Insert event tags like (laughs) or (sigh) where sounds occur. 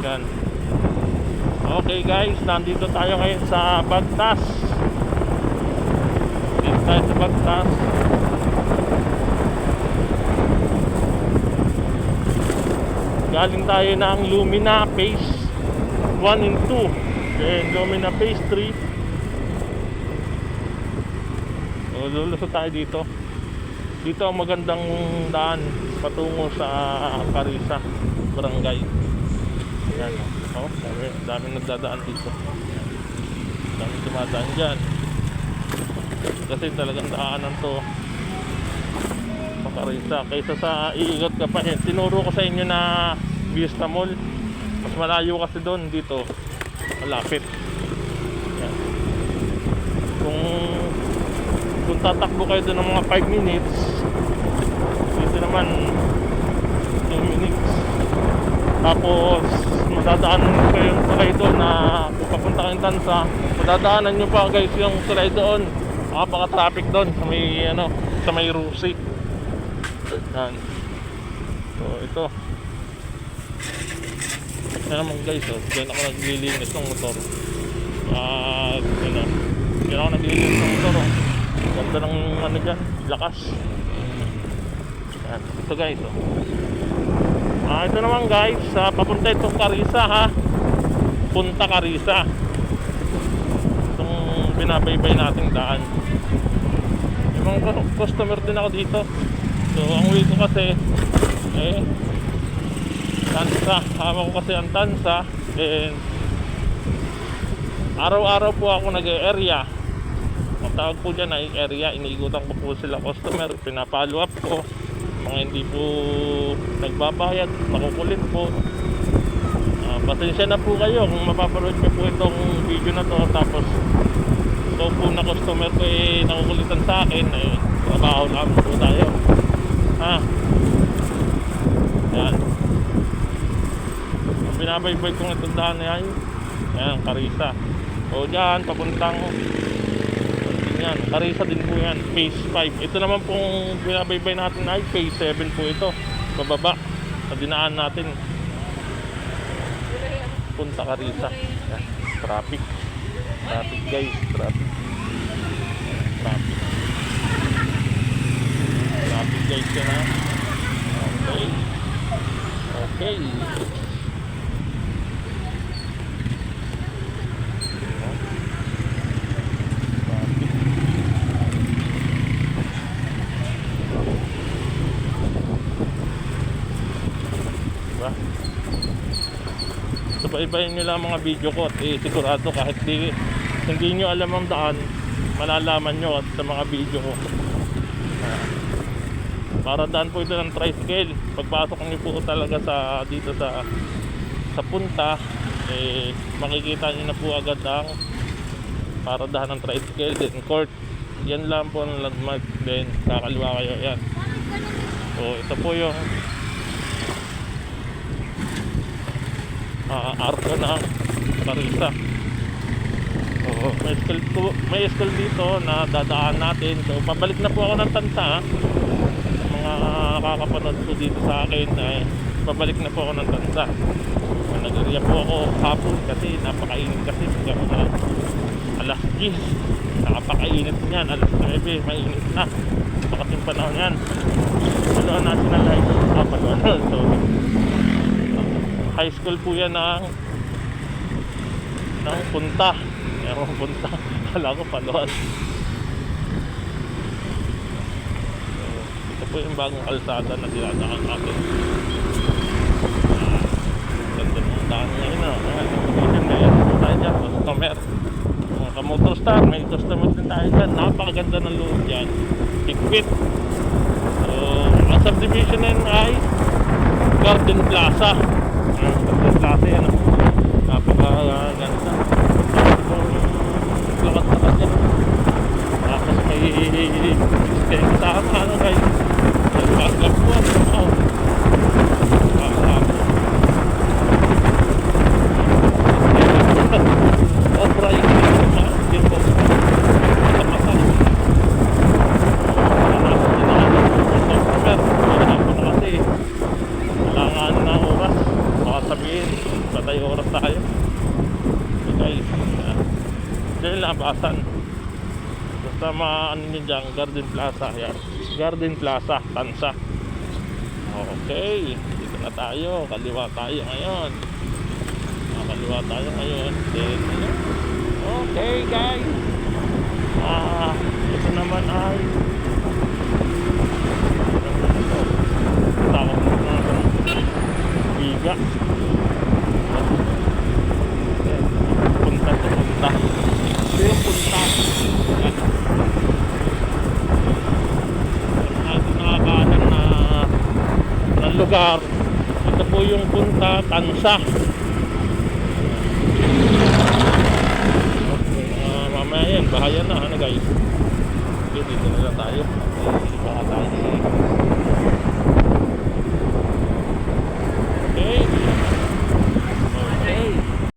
Yan. Okay guys, nandito tayo ngayon sa Bagtas. Dito tayo sa Bagtas. Galing tayo ng Lumina Phase 1 and 2. Then Lumina Phase 3. So, lulusot tayo dito. Dito ang magandang daan patungo sa Carissa, Barangay. Yan. Oh, dami, dami nagdadaan dito. Dami dumadaan dyan. Kasi talagang daanan to sa Carissa. Kaysa sa iigot ka pa. Eh, tinuro ko sa inyo na Vista Mall. Mas malayo kasi doon dito. Malapit. Yan. Kung kung tatakbo kayo doon ng mga 5 minutes dito naman 2 minutes tapos madadaanan nyo pa kayo doon na kung papunta kayong Tansa. Madadaanan nyo pa guys yung tulay doon. Baka traffic doon sa may ano sa may Rusi. Yan. So ito. Yan naman guys oh, dyan ako naglilinis ng motor. At ano dyan ako naglilinis ng motor oh. ganda ng ano dyan lakas. Yan. Ito guys oh. Ah, ito naman guys, sa papunta itong Carissa ha. Punta Carissa. Itong binabaybay nating daan. May mga cu- customer din ako dito. So, ang way ko kasi eh Tansa. Hama ko kasi ang Tansa. And araw-araw po ako nag-area. Ang tawag po dyan ay area. Iniikutan ko po sila customer. Pinapalo up ko mga hindi po nagbabayad, makukulit po. Ah, pasensya na po kayo kung mapapanood niyo po itong video na to tapos ito po na customer ko eh nakukulitan sa akin eh trabaho lang po tayo. Ha? Yan. Ang binabaybay kong itong daan na yan, Karisa. O dyan, papuntang yan, Karisa din po yan, phase 5. Ito naman pong binabaybay natin ay phase 7 po ito. Bababa sa dinaan natin. Punta Karisa. Yan, traffic. Traffic guys, traffic. Traffic. Traffic guys yan ha. Okay. Okay. Traffic. Diba? Subaybayin nyo lang mga video ko at eh, sigurado kahit di, hindi nyo alam ang daan, malalaman nyo at sa mga video ko. Ah. para daan po ito ng tricycle. Pagpasok nyo po talaga sa dito sa sa punta, eh, makikita nyo na po agad ang paradahan ng tricycle din court. Yan lang po ang landmark din. Kakaliwa kayo. Yan. So, ito po yung arko ng Parisa. So, may school, po, may school dito na dadaan natin. So, pabalik na po ako ng. Sa mga kakapanood po dito sa akin, ay pabalik na po ako ng Tansa. So, nag-area po ako hapon kasi napakainit kasi. Hanggang mga alas 10. Nakapakainit niyan. Alas 9, mainit na. Pakating panahon yan. Paluan National High School. Ah. (laughs) Sorry high school po yan ng ng punta. Ewan punta. Kala ko paluan so, ito po yung bagong kalsada na dinadaan natin. Ah, ganda ng daan ngayon ah. Na yan. Tayo dyan customer. Mga kamotor star may customer din tayo dyan. Napakaganda ng loob dyan. Higpit so ang subdivision na yun ay Garden Plaza Ayan, Garden Plaza yan ah. Napakaganda. Lakas-lakas yan. Tapos may stay sa akin ano guys. Nagpagap po ano. Oh. Pagkakap. Obra yung hindi po. Mata-mata. Kasi kailangan na oras baka sabihin patay oras tayo. So guys, uh, labasan. Basta maano nyo dyan, Garden Plaza. Yan. Garden Plaza, Tansa. Okay, dito na tayo. Kaliwa tayo ngayon. Ah, kaliwa tayo ngayon. Then. Okay guys. Ah, ito naman ay tawag mo na biga. Punta to punta. Ito yung punta. Yan. Natin nakakaanan na ng lugar. Ito po yung punta Tansa. Ah, mamaya yan, bahaya na ano guys. Okay, dito na lang tayo. Okay, baka tayo